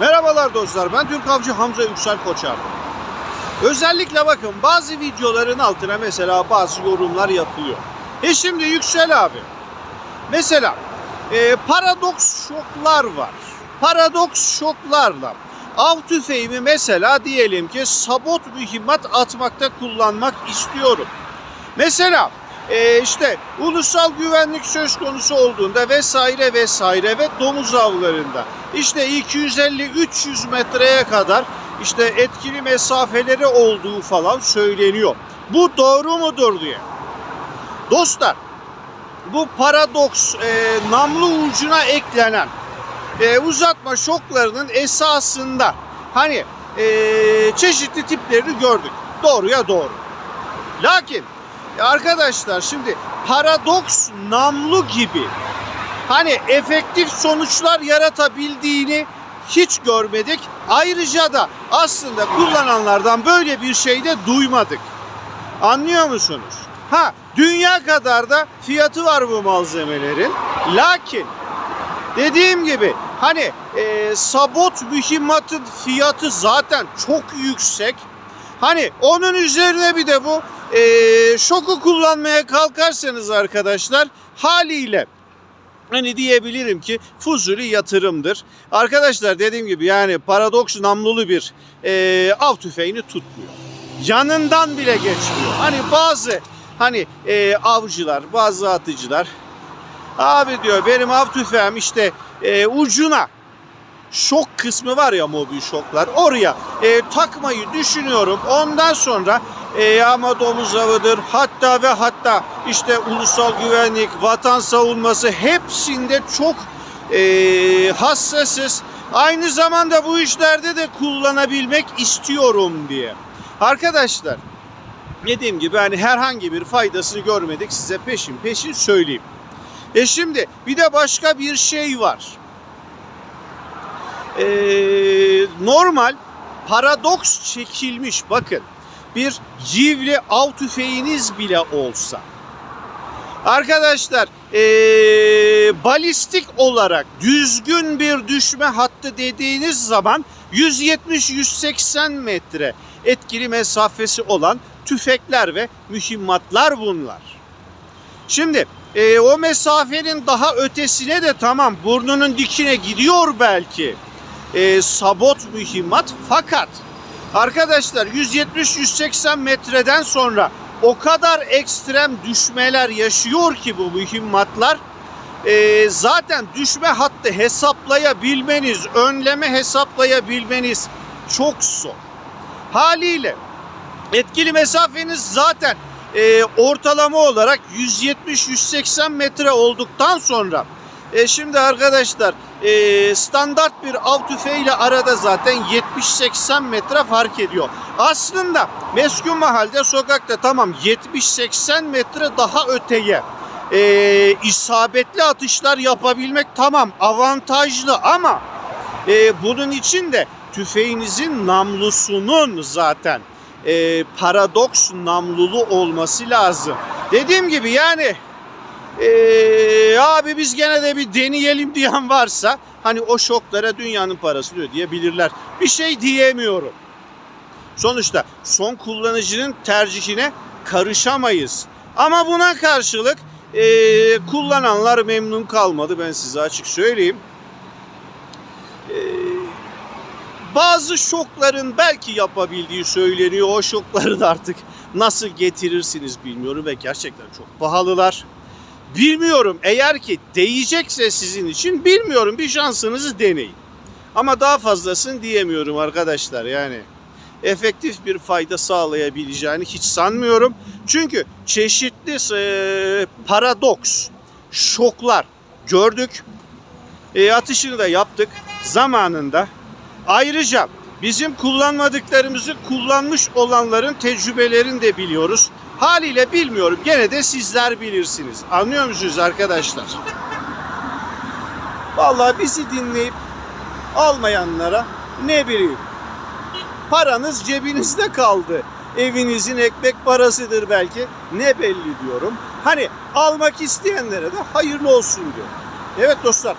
Merhabalar dostlar ben Türk Avcı Hamza Yüksel Koçar. Özellikle bakın bazı videoların altına mesela bazı yorumlar yapılıyor. E şimdi Yüksel abi mesela e, paradoks şoklar var. Paradoks şoklarla av tüfeğimi mesela diyelim ki sabot mühimmat atmakta kullanmak istiyorum. Mesela e, işte ulusal güvenlik söz konusu olduğunda vesaire vesaire ve domuz avlarında işte 250-300 metreye kadar işte etkili mesafeleri olduğu falan söyleniyor. Bu doğru mudur diye. Dostlar bu paradoks e, namlu ucuna eklenen e, uzatma şoklarının esasında hani e, çeşitli tiplerini gördük. Doğruya doğru. Lakin arkadaşlar şimdi paradoks namlu gibi hani efektif sonuçlar yaratabildiğini hiç görmedik. Ayrıca da aslında kullananlardan böyle bir şey de duymadık. Anlıyor musunuz? Ha dünya kadar da fiyatı var bu malzemelerin. Lakin dediğim gibi hani e, sabot mühimmatın fiyatı zaten çok yüksek. Hani onun üzerine bir de bu e, şoku kullanmaya kalkarsanız arkadaşlar haliyle hani diyebilirim ki fuzuli yatırımdır. Arkadaşlar dediğim gibi yani paradoks namlulu bir e, av tüfeğini tutmuyor. Yanından bile geçmiyor. Hani bazı hani e, avcılar, bazı atıcılar abi diyor benim av tüfeğim işte e, ucuna şok kısmı var ya mobil şoklar oraya e, takmayı düşünüyorum. Ondan sonra e, ama domuz avıdır hatta ve hatta işte ulusal güvenlik, vatan savunması hepsinde çok e, hassasız. Aynı zamanda bu işlerde de kullanabilmek istiyorum diye. Arkadaşlar dediğim gibi hani herhangi bir faydasını görmedik size peşin peşin söyleyeyim. E şimdi bir de başka bir şey var. Ee, normal paradoks çekilmiş bakın bir civli av tüfeğiniz bile olsa arkadaşlar ee, balistik olarak düzgün bir düşme hattı dediğiniz zaman 170-180 metre etkili mesafesi olan tüfekler ve mühimmatlar bunlar. Şimdi e, o mesafenin daha ötesine de tamam burnunun dikine gidiyor belki e, sabot mühimmat fakat arkadaşlar 170-180 metreden sonra o kadar ekstrem düşmeler yaşıyor ki bu mühimmatlar e, zaten düşme hattı hesaplayabilmeniz, önleme hesaplayabilmeniz çok zor. Haliyle etkili mesafeniz zaten e, ortalama olarak 170-180 metre olduktan sonra e, şimdi arkadaşlar e, standart bir av tüfeğiyle arada zaten 70-80 metre fark ediyor. Aslında meskun mahalde sokakta tamam 70-80 metre daha öteye e, isabetli atışlar yapabilmek tamam avantajlı ama e, bunun için de tüfeğinizin namlusunun zaten e, paradoks namlulu olması lazım. Dediğim gibi yani e, abi biz gene de bir deneyelim diyen varsa hani o şoklara dünyanın parasını ödeyebilirler. Bir şey diyemiyorum. Sonuçta son kullanıcının tercihine karışamayız. Ama buna karşılık e, kullananlar memnun kalmadı ben size açık söyleyeyim. E, bazı şokların belki yapabildiği söyleniyor. O şokları da artık nasıl getirirsiniz bilmiyorum ve gerçekten çok pahalılar. Bilmiyorum eğer ki değecekse sizin için bilmiyorum bir şansınızı deneyin. Ama daha fazlasını diyemiyorum arkadaşlar yani. Efektif bir fayda sağlayabileceğini hiç sanmıyorum. Çünkü çeşitli e, paradoks, şoklar gördük. E, atışını da yaptık zamanında. Ayrıca bizim kullanmadıklarımızı kullanmış olanların tecrübelerini de biliyoruz. Haliyle bilmiyorum. Gene de sizler bilirsiniz. Anlıyor musunuz arkadaşlar? Vallahi bizi dinleyip almayanlara ne bileyim. Paranız cebinizde kaldı. Evinizin ekmek parasıdır belki. Ne belli diyorum. Hani almak isteyenlere de hayırlı olsun diyor. Evet dostlar.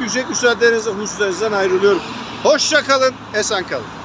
yüksek müsaadenizle hususunuzdan ayrılıyorum. Hoşça kalın, esen kalın.